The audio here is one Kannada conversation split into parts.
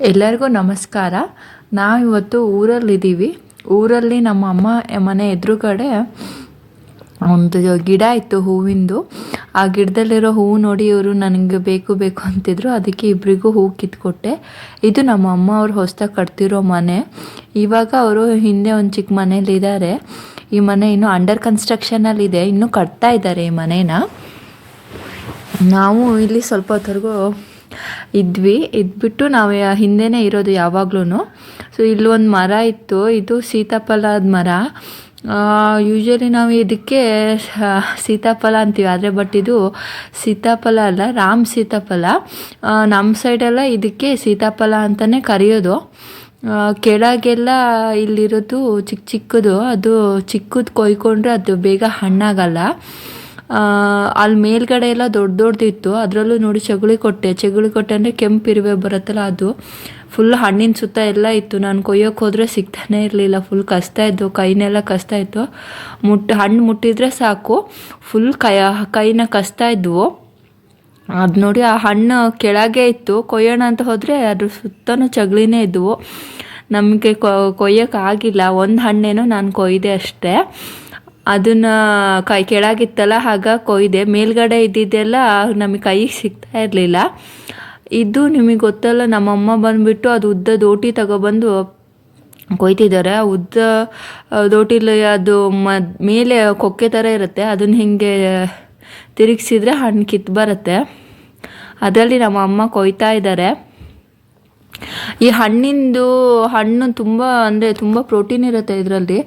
ಎಲ್ಲರಿಗೂ ನಮಸ್ಕಾರ. ನಾವಿವತ್ತು ಊರಲ್ಲಿದ್ದೀವಿ. ಊರಲ್ಲಿ ನಮ್ಮ ಅಮ್ಮ ಮನೆ ಎದುರುಗಡೆ ಒಂದು ಗಿಡ ಇತ್ತು ಹೂವಿಂದು. ಆ ಗಿಡದಲ್ಲಿರೋ ಹೂವು ನೋಡಿ ಇವರು ನನಗೆ ಬೇಕು ಬೇಕು ಅಂತಿದ್ರು. ಅದಕ್ಕೆ ಇಬ್ಬರಿಗೂ ಹೂವು ಕಿತ್ಕೊಟ್ಟೆ. ಇದು ನಮ್ಮ ಅಮ್ಮ ಅವ್ರು ಹೊಸ್ದಾಗಿ ಕಟ್ತಿರೋ ಮನೆ. ಇವಾಗ ಅವರು ಹಿಂದೆ ಒಂದು ಚಿಕ್ಕ ಮನೇಲಿದ್ದಾರೆ ಈ ಮನೆ ಇನ್ನೂ ಅಂಡರ್ ಕನ್ಸ್ಟ್ರಕ್ಷನಲ್ಲಿದೆ ಇನ್ನೂ ಕಟ್ತಾ ಇದ್ದಾರೆ ಈ ಮನೇನ. ನಾವು ಇಲ್ಲಿ ಸ್ವಲ್ಪ ಹೊತ್ತವರೆಗೂ ಇದ್ವಿ. ಇದ್ಬಿಟ್ಟು ನಾವು ಹಿಂದೆನೆ ಇರೋದು ಯಾವಾಗ್ಲೂ ಸೊ ಇಲ್ಲೊಂದು ಮರ ಇತ್ತು. ಇದು ಸೀತಾಫಲದ ಮರ. ಯೂಶ್ವಲಿ ನಾವು ಇದಕ್ಕೆ ಸೀತಾಫಲ ಅಂತೀವಿ. ಆದರೆ ಬಟ್ ಇದು ಸೀತಾಫಲ ಅಲ್ಲ, ರಾಮ್ ಸೀತಾಫಲ. ನಮ್ಮ ಸೈಡೆಲ್ಲ ಇದಕ್ಕೆ ಸೀತಾಫಲ ಅಂತಲೇ ಕರೆಯೋದು. ಕೆಳಗೆಲ್ಲ ಇಲ್ಲಿರೋದು ಚಿಕ್ಕ ಚಿಕ್ಕದು. ಅದು ಚಿಕ್ಕದು ಕೊಯ್ಕೊಂಡ್ರೆ ಅದು ಬೇಗ ಹಣ್ಣಾಗಲ್ಲ. ಅಲ್ಲಿ ಮೇಲ್ಗಡೆ ಎಲ್ಲ ದೊಡ್ಡ ದೊಡ್ಡದಿತ್ತು ಅದರಲ್ಲೂ ನೋಡಿ ಚಗುಳಿ ಕೊಟ್ಟೆ. ಚಗುಳಿ ಕೊಟ್ಟೆ ಅಂದರೆ ಕೆಂಪು ಇರುವೆ ಬರುತ್ತಲ್ಲ ಅದು. ಫುಲ್ ಹಣ್ಣಿನ ಸುತ್ತ ಎಲ್ಲ ಇತ್ತು. ನಾನು ಕೊಯ್ಯೋಕೆ ಹೋದರೆ ಸಿಗ್ತಾನೆ ಇರಲಿಲ್ಲ. ಫುಲ್ ಕಷ್ಟ ಇದ್ದು ಕೈನೆಲ್ಲ ಕಷ್ಟ ಇತ್ತು ಮುಟ್ಟು ಹಣ್ಣು ಮುಟ್ಟಿದ್ರೆ ಸಾಕು. ಫುಲ್ ಕೈ, ಕೈನ ಕಷ್ಟ ಇದ್ವು. ಅದು ನೋಡಿ ಆ ಹಣ್ಣು ಕೆಳಗೆ ಇತ್ತು. ಕೊಯ್ಯೋಣ ಅಂತ ಹೋದರೆ ಅದ್ರ ಸುತ್ತನೂ ಚಗಳಿನೇ ಇದ್ವು. ನಮಗೆ ಕೊಯ್ಯೋಕ್ಕಾಗಿಲ್ಲ ಒಂದು ಹಣ್ಣೇನೋ ನಾನು ಕೊಯ್ದೆ ಅಷ್ಟೇ. ಅದನ್ನು ಕೈ ಕೆಳಗಿತ್ತಲ್ಲ ಆಗ ಕೊಯ್ದೆ. ಮೇಲ್ಗಡೆ ಇದ್ದಿದ್ದೆಲ್ಲ ನಮಗೆ ಕೈಗೆ ಸಿಗ್ತಾ ಇರಲಿಲ್ಲ. ಇದು ನಿಮಗೆ ಗೊತ್ತಲ್ಲ, ನಮ್ಮಮ್ಮ ಬಂದುಬಿಟ್ಟು ಅದು ಉದ್ದ ದೋಟಿ ತಗೊಬಂದು ಕೊಯ್ತಿದ್ದಾರೆ. ಉದ್ದ ದೋಟಿಲಿ ಅದು ಮ, ಮೇಲೆ ಕೊಕ್ಕೆ ಥರ ಇರುತ್ತೆ. ಅದನ್ನ ಹಿಂಗೆ ತಿರುಗಿಸಿದ್ರೆ ಹಣ್ಣು ಕಿತ್ತು ಬರುತ್ತೆ. ಅದರಲ್ಲಿ ನಮ್ಮ ಅಮ್ಮ ಕೊಯ್ತಾ ಇದ್ದಾರೆ ಈ ಹಣ್ಣಿಂದು ಹಣ್ಣು ತುಂಬ ಅಂದರೆ ತುಂಬ ಪ್ರೋಟೀನ್ ಇರುತ್ತೆ ಇದರಲ್ಲಿ.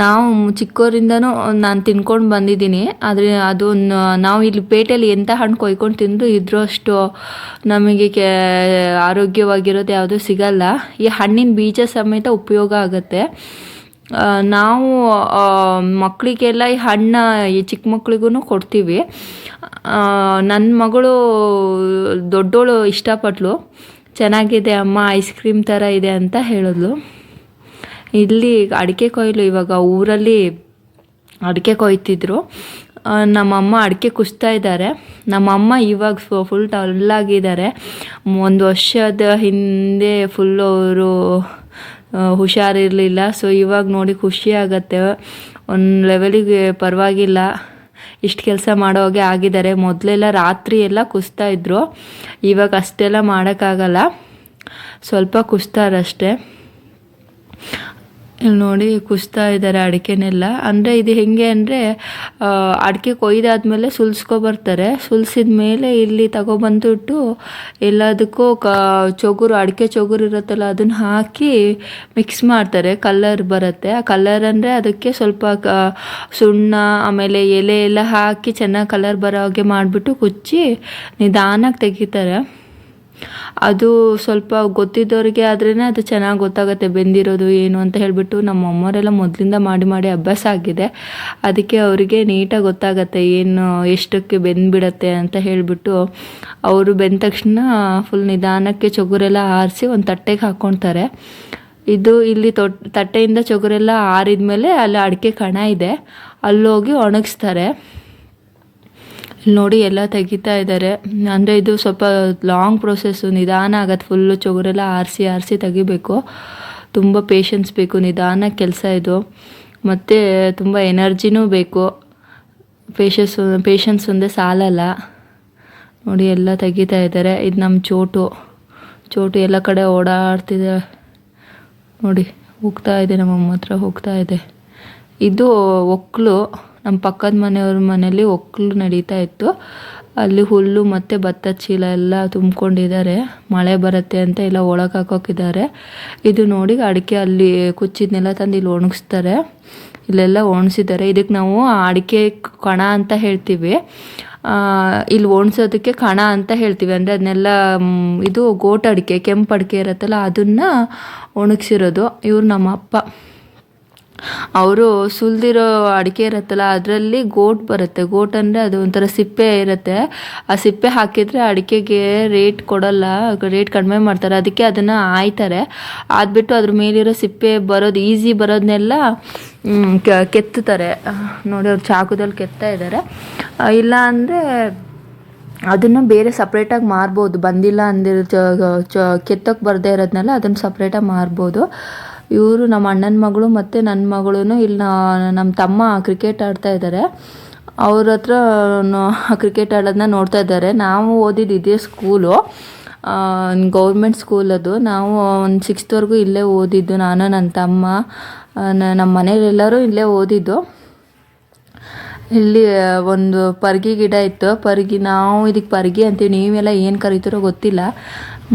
ನಾವು ಚಿಕ್ಕವರಿಂದನೂ ನಾನು ತಿನ್ಕೊಂಡು ಬಂದಿದ್ದೀನಿ. ಆದರೆ ಅದು ನಾವು ಇಲ್ಲಿ ಪೇಟೆಯಲ್ಲಿ ಎಂಥ ಹಣ್ಣು ಕೊಯ್ಕೊಂಡು ತಿಂದರೂ ಇದ್ರಷ್ಟು ನಮಗೆ ಕೇ, ಆರೋಗ್ಯವಾಗಿರೋದು ಯಾವುದೂ ಸಿಗಲ್ಲ. ಈ ಹಣ್ಣಿನ ಬೀಜ ಸಮೇತ ಉಪಯೋಗ ಆಗುತ್ತೆ. ನಾವು ಮಕ್ಕಳಿಗೆಲ್ಲ ಈ ಹಣ್ಣು ಈ ಚಿಕ್ಕ ಮಕ್ಳಿಗೂ ಕೊಡ್ತೀವಿ. ನನ್ನ ಮಗಳು ದೊಡ್ಡೋಳು ಇಷ್ಟಪಟ್ಲು. ಚೆನ್ನಾಗಿದೆ ಅಮ್ಮ ಐಸ್ ಕ್ರೀಮ್ ಥರ ಇದೆ ಅಂತ ಹೇಳಿದ್ಲು. ಇಲ್ಲಿ ಅಡಿಕೆ ಕೊಯ್ಲು ಇವಾಗ ಊರಲ್ಲಿ ಅಡಿಕೆ ಕೊಯ್ತಿದ್ರು. ನಮ್ಮಮ್ಮ ಅಡಿಕೆ ಕುಸ್ತಾ ಇದ್ದಾರೆ. ನಮ್ಮಮ್ಮ ಇವಾಗ ಫುಲ್ ಟಲ್ಲಾಗಿದ್ದಾರೆ ಒಂದು ವರ್ಷದ ಹಿಂದೆ ಫುಲ್ ಅವರು ಹುಷಾರಿರಲಿಲ್ಲ. ಸೊ ಇವಾಗ ನೋಡಿ ಖುಷಿ ಆಗತ್ತೆ. ಒಂದು ಲೆವೆಲಿಗೆ ಪರವಾಗಿಲ್ಲ. ಇಷ್ಟು ಕೆಲಸ ಮಾಡೋಗೆ ಆಗಿದ್ದಾರೆ. ಮೊದಲೆಲ್ಲ ರಾತ್ರಿ ಎಲ್ಲ ಕುಸ್ತಾ ಇದ್ರು. ಇವಾಗ ಅಷ್ಟೆಲ್ಲ ಮಾಡೋಕ್ಕಾಗಲ್ಲ. ಸ್ವಲ್ಪ ಕುಸ್ತಾರಷ್ಟೇ. ನೋಡಿ ಕುಸ್ತಾ ಇದ್ದಾರೆ ಅಡಿಕೆನೆಲ್ಲ. ಅಂದರೆ ಇದು ಹೆಂಗೆ ಅಂದರೆ ಅಡಿಕೆ ಕೊಯ್ದಾದ್ಮೇಲೆ ಸುಲಿಸ್ಕೊಬರ್ತಾರೆ ಸುಲ್ಸಿದ ಮೇಲೆ ಇಲ್ಲಿ ತಗೊಬಂದುಬಿಟ್ಟು ಎಲ್ಲದಕ್ಕೂ ಕ, ಚೊಗುರು, ಅಡಿಕೆ ಚೊಗುರು ಇರುತ್ತಲ್ಲ, ಅದನ್ನು ಹಾಕಿ ಮಿಕ್ಸ್ ಮಾಡ್ತಾರೆ. ಕಲರ್ ಬರುತ್ತೆ. ಆ ಕಲರ್ ಅಂದರೆ ಅದಕ್ಕೆ ಸ್ವಲ್ಪ ಕ, ಸುಣ್ಣ, ಆಮೇಲೆ ಎಲೆ ಎಲ್ಲ ಹಾಕಿ ಚೆನ್ನಾಗಿ ಕಲರ್ ಬರೋ ಹಾಗೆ ಮಾಡಿಬಿಟ್ಟು ಕುಚ್ಚಿ ನಿಧಾನಕ್ಕೆ ತೆಗಿತಾರೆ. ಅದು ಸ್ವಲ್ಪ ಗೊತ್ತಿದ್ದವರಿಗೆ ಆದ್ರೇ ಅದು ಚೆನ್ನಾಗಿ ಗೊತ್ತಾಗುತ್ತೆ, ಬೆಂದಿರೋದು ಏನು ಅಂತ ಹೇಳಿಬಿಟ್ಟು ನಮ್ಮ ಅಮ್ಮವರೆಲ್ಲ ಮೊದಲಿಂದ ಮಾಡಿ ಮಾಡಿ ಅಭ್ಯಾಸ ಆಗಿದೆ. ಅದಕ್ಕೆ ಅವರಿಗೆ ನೀಟಾಗಿ ಗೊತ್ತಾಗತ್ತೆ, ಏನು ಎಷ್ಟಕ್ಕೆ ಬೆಂದ್ಬಿಡತ್ತೆ ಅಂತ ಹೇಳಿಬಿಟ್ಟು ಅವರು ಬೆಂದ ತಕ್ಷಣ ಫುಲ್ ನಿಧಾನಕ್ಕೆ ಚೊಗುರೆಲ್ಲ ಆರಿಸಿ ಒಂದು ತಟ್ಟೆಗೆ ಹಾಕ್ಕೊಳ್ತಾರೆ ಇದು ಇಲ್ಲಿ ತೊಟ್, ತಟ್ಟೆಯಿಂದ ಚೊಗುರೆಲ್ಲ ಆರಿದ ಮೇಲೆ ಅಲ್ಲಿ ಅಡಿಕೆ ಕಣ ಇದೆ. ಅಲ್ಲೋಗಿ ಒಣಗಿಸ್ತಾರೆ. ನೋಡಿ ಎಲ್ಲ ತೆಗಿತಾ ಇದ್ದಾರೆ. ಅಂದರೆ ಇದು ಸ್ವಲ್ಪ ಲಾಂಗ್ ಪ್ರೊಸೆಸ್ಸು ನಿಧಾನ ಆಗತ್ತೆ ಫುಲ್ಲು ಚೊಗುರೆಲ್ಲ ಆರಿಸಿ ಆರಿಸಿ ತೆಗಿಬೇಕು. ತುಂಬ ಪೇಷನ್ಸ್ ಬೇಕು, ನಿಧಾನ ಕೆಲಸ ಇದು. ಮತ್ತು ತುಂಬ ಎನರ್ಜಿನೂ ಬೇಕು. ಪೇಷನ್ಸ್ ಪೇಷನ್ಸ್ ಒಂದೇ ಸಾಲಲ್ಲ. ನೋಡಿ ಎಲ್ಲ ತೆಗಿತಾ ಇದ್ದಾರೆ. ಇದು ನಮ್ಮ ಚೋಟು. ಚೋಟು ಎಲ್ಲ ಕಡೆ ಓಡಾಡ್ತಿದೆ. ನೋಡಿ, ಹೋಗ್ತಾ ಇದೆ ನಮ್ಮಮ್ಮ ಹತ್ರ ಹೋಗ್ತಾ ಇದೆ. ಇದು ಒಕ್ಕಲು ನಮ್ಮ ಪಕ್ಕದ ಮನೆಯವ್ರ ಮನೇಲಿ ಒಕ್ಕಲು ನಡೀತಾ ಇತ್ತು. ಅಲ್ಲಿ ಹುಲ್ಲು ಮತ್ತು ಭತ್ತ ಚೀಲ ಎಲ್ಲ ತುಂಬ್ಕೊಂಡಿದ್ದಾರೆ. ಮಳೆ ಬರುತ್ತೆ ಅಂತ ಎಲ್ಲ ಒಳಗೆ ಹಾಕೋಕಿದ್ದಾರೆ. ಇದು ನೋಡಿ ಅಡಿಕೆ ಅಲ್ಲಿ ಕುಚ್ಚಿದ್ನೆಲ್ಲ ತಂದು ಇಲ್ಲಿ ಒಣಗಿಸ್ತಾರೆ. ಇಲ್ಲೆಲ್ಲ ಒಣಸಿದ್ದಾರೆ ಇದಕ್ಕೆ ನಾವು ಅಡಿಕೆ ಕಣ ಅಂತ ಹೇಳ್ತೀವಿ. ಇಲ್ಲಿ ಒಣಸೋದಕ್ಕೆ ಕಣ ಅಂತ ಹೇಳ್ತೀವಿ. ಅಂದರೆ ಅದನ್ನೆಲ್ಲ ಇದು ಗೋಟ ಅಡಿಕೆ, ಕೆಂಪು ಅಡಿಕೆ ಇರುತ್ತಲ್ಲ, ಅದನ್ನು ಒಣಗಿಸಿರೋದು. ಇವ್ರು ನಮ್ಮ ಅಪ್ಪ. ಅವರು ಸುಲಿದಿರೋ ಅಡಿಕೆ ಇರುತ್ತಲ್ಲ, ಅದರಲ್ಲಿ ಗೋಟ್ ಬರುತ್ತೆ. ಗೋಟ್ ಅಂದರೆ ಅದು ಒಂಥರ ಸಿಪ್ಪೆ ಇರುತ್ತೆ. ಆ ಸಿಪ್ಪೆ ಹಾಕಿದರೆ ಅಡಿಕೆಗೆ ರೇಟ್ ಕೊಡಲ್ಲ ರೇಟ್ ಕಡಿಮೆ ಮಾಡ್ತಾರೆ. ಅದಕ್ಕೆ ಅದನ್ನು ಆಯ್ತಾರೆ. ಆದ್ಬಿಟ್ಟು ಅದ್ರ ಮೇಲಿರೋ ಸಿಪ್ಪೆ ಬರೋದು ಈಸಿ ಬರೋದನ್ನೆಲ್ಲ ಕೆತ್ತುತ್ತಾರೆ. ನೋಡಿ ಅವ್ರು ಚಾಕುದಲ್ಲಿ ಕೆತ್ತಾ ಇದ್ದಾರೆ. ಇಲ್ಲ ಅಂದರೆ ಅದನ್ನು ಬೇರೆ ಸಪ್ರೇಟಾಗಿ ಮಾರ್ಬೋದು. ಬಂದಿಲ್ಲ ಅಂದಿರೋ ಚ ಕೆತ್ತಕ್ಕೆ ಬರದೇ ಇರೋದನ್ನೆಲ್ಲ ಅದನ್ನು ಸಪ್ರೇಟಾಗಿ ಮಾರ್ಬೋದು. ಇವರು ನಮ್ಮ ಅಣ್ಣನ ಮಗಳು ಮತ್ತು ನನ್ನ ಮಗಳು ಇಲ್ಲಿ ನಮ್ಮ ತಮ್ಮ ಕ್ರಿಕೆಟ್ ಆಡ್ತಾ ಇದ್ದಾರೆ ಅವ್ರ ಹತ್ರ ಕ್ರಿಕೆಟ್ ಆಡೋದನ್ನ ನೋಡ್ತಾ ಇದ್ದಾರೆ ನಾವು ಓದಿದ್ದು ಇದೇ ಸ್ಕೂಲು ಗೌರ್ಮೆಂಟ್ ಸ್ಕೂಲ್ ಅದು. ನಾವು ಒಂದು ಸಿಕ್ಸ್ತ್ವರೆಗೂ ಇಲ್ಲೇ ಓದಿದ್ದು ನಾನು ನನ್ನ ತಮ್ಮ ನಮ್ಮ ಮನೆಯಲ್ಲೆಲ್ಲರೂ ಇಲ್ಲೇ ಓದಿದ್ದು. ಇಲ್ಲಿ ಒಂದು ಪರ್ಗಿ ಗಿಡ ಇತ್ತು. ಪರ್ಗಿ, ನಾವು ಇದಕ್ಕೆ ಪರ್ಗಿ ಅಂತೀವಿ. ನೀವೆಲ್ಲ ಏನು ಕರಿತೀರೋ ಗೊತ್ತಿಲ್ಲ.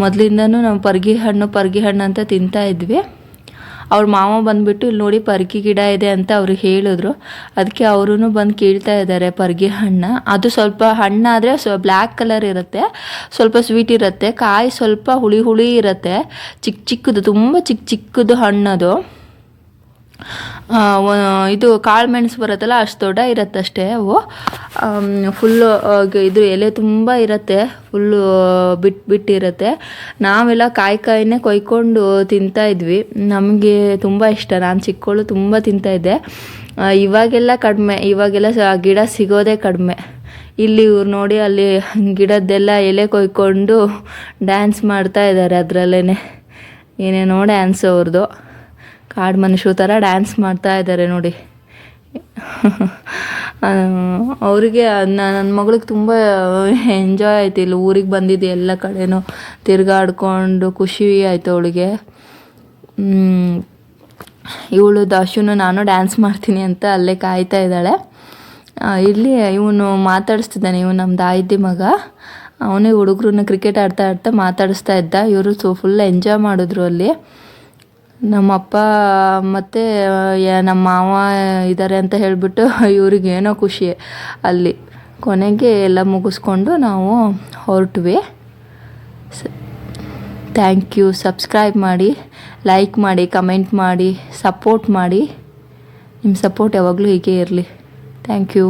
ಮೊದಲಿಂದನೂ ನಾವು ಪರ್ಗಿ ಹಣ್ಣು ಪರ್ಗಿ ಹಣ್ಣು ಅಂತ ತಿಂತಾ ಇದ್ವಿ. ಅವ್ರ ಮಾವ ಬಂದುಬಿಟ್ಟು ಇಲ್ಲಿ ನೋಡಿ ಪರ್ಗಿ ಗಿಡ ಇದೆ ಅಂತ ಅವ್ರಿಗೆ ಹೇಳಿದ್ರು. ಅದಕ್ಕೆ ಅವರು ಬಂದು ಕೇಳ್ತಾ ಇದ್ದಾರೆ ಪರ್ಗಿ ಹಣ್ಣು. ಅದು ಸ್ವಲ್ಪ ಹಣ್ಣಾದರೆ ಸ್ವ ಬ್ಲ್ಯಾಕ್ ಕಲರ್ ಇರುತ್ತೆ, ಸ್ವಲ್ಪ ಸ್ವೀಟ್ ಇರುತ್ತೆ, ಕಾಯಿ ಸ್ವಲ್ಪ ಹುಳಿ ಹುಳಿ ಇರುತ್ತೆ. ಚಿಕ್ಕ ಚಿಕ್ಕದು, ತುಂಬ ಚಿಕ್ಕ ಚಿಕ್ಕದು ಹಣ್ಣದು. ಇದು ಕಾಳು ಮೆಣಸು ಬರುತ್ತಲ್ಲ, ಅಷ್ಟು ದೊಡ್ಡ ಇರುತ್ತೆ ಅಷ್ಟೇ ಅವು. ಫುಲ್ಲು ಇದು ಎಲೆ ತುಂಬ ಇರುತ್ತೆ ಫುಲ್ಲು ಬಿಟ್ಟು ಬಿಟ್ಟಿರುತ್ತೆ. ನಾವೆಲ್ಲ ಕಾಯಿ ಕಾಯಿನೇ ಕೊಯ್ಕೊಂಡು ತಿಂತಾ ಇದ್ವಿ. ನಮಗೆ ತುಂಬ ಇಷ್ಟ. ನಾನು ಚಿಕ್ಕವಳು ತುಂಬ ತಿಂತಾ ಇದ್ದೆ. ಇವಾಗೆಲ್ಲ ಕಡಿಮೆ. ಇವಾಗೆಲ್ಲ ಗಿಡ ಸಿಗೋದೇ ಕಡಿಮೆ. ಇಲ್ಲಿ ಇವ್ರು ನೋಡಿ, ಅಲ್ಲಿ ಗಿಡದ್ದೆಲ್ಲ ಎಲೆ ಕೊಯ್ಕೊಂಡು ಡ್ಯಾನ್ಸ್ ಮಾಡ್ತಾ ಇದ್ದಾರೆ ಅದರಲ್ಲೇ ಏನೇನೋ ಡ್ಯಾನ್ಸ್ ಅವ್ರದ್ದು ಕಾಡು ಮನುಷ್ಯ ಥರ ಡ್ಯಾನ್ಸ್ ಮಾಡ್ತಾ ಇದ್ದಾರೆ ನೋಡಿ. ಅವರಿಗೆ ನನ್ನ ಮಗಳಿಗೆ ತುಂಬ ಎಂಜಾಯ್ ಆಯ್ತು. ಇಲ್ಲಿ ಊರಿಗೆ ಬಂದಿದ್ದು ಎಲ್ಲ ಕಡೆನೂ. ತಿರ್ಗಾಡ್ಕೊಂಡು ಖುಷಿ ಆಯಿತು ಅವಳಿಗೆ. ಇವಳು ದಾಶುನು ನಾನು ಡ್ಯಾನ್ಸ್ ಮಾಡ್ತೀನಿ ಅಂತ ಅಲ್ಲೇ ಕಾಯ್ತಾ ಇದ್ದಾಳೆ. ಇಲ್ಲಿ ಇವನು ಮಾತಾಡಿಸ್ತಿದ್ದಾನೆ. ಇವನು ನಮ್ಮ ದಾಯಿದ್ದಿ ಮಗ. ಅವನೇ ಹುಡುಗರನ್ನ ಕ್ರಿಕೆಟ್ ಆಡ್ತಾ ಆಡ್ತಾ ಮಾತಾಡಿಸ್ತಾ ಇದ್ದ. ಇವರು ಸೊ ಫುಲ್ ಎಂಜಾಯ್ ಮಾಡಿದ್ರು ಅಲ್ಲಿ. ನಮ್ಮಪ್ಪ ಮತ್ತು ನಮ್ಮ ಮಾವ ಇದ್ದಾರೆ ಅಂತ ಹೇಳಿಬಿಟ್ಟು ಇವ್ರಿಗೇನೋ ಖುಷಿ ಅಲ್ಲಿ. ಕೊನೆಗೆ ಎಲ್ಲ ಮುಗಿಸ್ಕೊಂಡು ನಾವು ಹೊರಟ್ವಿ. ಥ್ಯಾಂಕ್ ಯು ಸಬ್ಸ್ಕ್ರೈಬ್ ಮಾಡಿ ಲೈಕ್ ಮಾಡಿ ಕಮೆಂಟ್ ಮಾಡಿ ಸಪೋರ್ಟ್ ಮಾಡಿ. ನಿಮ್ಮ ಸಪೋರ್ಟ್ ಯಾವಾಗಲೂ ಹೀಗೆ ಇರಲಿ. Thank you